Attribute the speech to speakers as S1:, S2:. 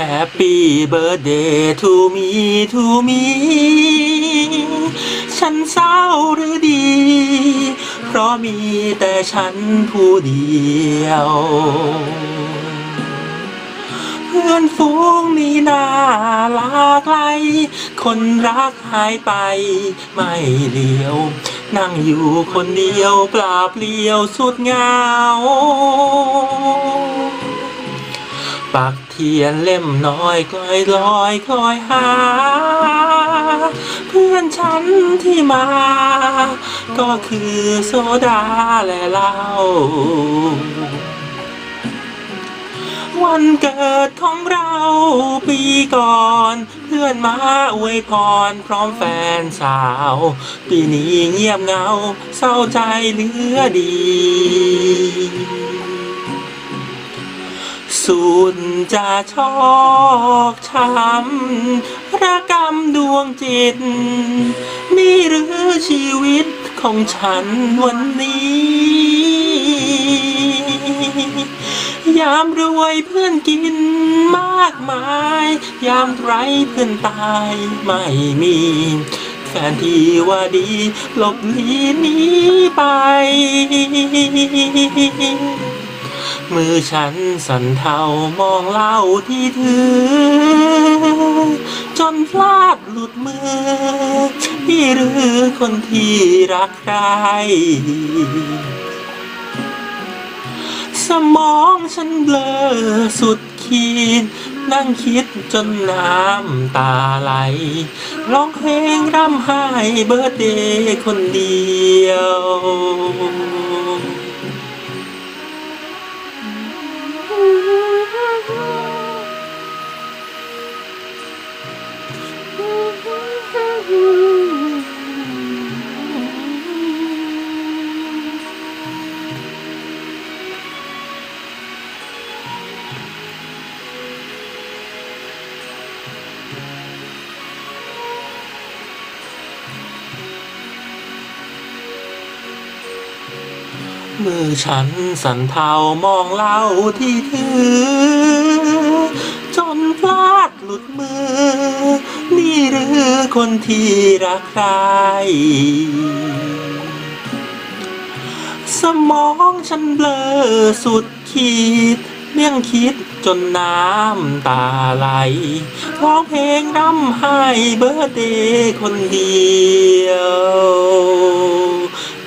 S1: Happy birthday to me to me ฉันเศร้าหรือดี เพราะมีแต่ฉันผู้เดียว เพื่อนฝูงมีหน้าลากไกล คนรักหายไปไม่เลียว นั่งอยู่คนเดียวเปล่าเปลี่ยวสุดเหงา ปักเทียนเล่มน้อยคอยลอยคอยหา เพื่อนฉันที่มา ก็คือโซดาและเหล้าวันเกิดของเราปีก่อน เพื่อนมาอวยพรพร้อมแฟนสาว ปีนี้เงียบเงาเศร้าใจเหลือดี สุดจะชอกช้ำระกำดวงจิต นี่หรือชีวิตของฉันวันนี้ ยามรวยเพื่อนกินมากมาย ยามไรเพื่อนตายไม่มีแฟนที่ว่าดีหลบหลีหนีไป มือฉันสั่นเทามองเหล้าที่ถือ จนพลาดหลุดมือ พี่หรือคนที่รักใคร สมองฉันเบลอสุดขีดนั่งคิดจนน้ำตาไหล ร้องเพลงร่ำไห้เบิร์เดย์คนเดียว มือฉันสั่นเทามองเหล้าที่ถือ จนพลาดหลุดมือ นี่หรือคนที่รักใคร สมองฉันเบลอสุดขีดเลี่ยงคิดจนน้ำตาไหลร้องเพลงร่ำไห้เบอร์เดย์คนเดียว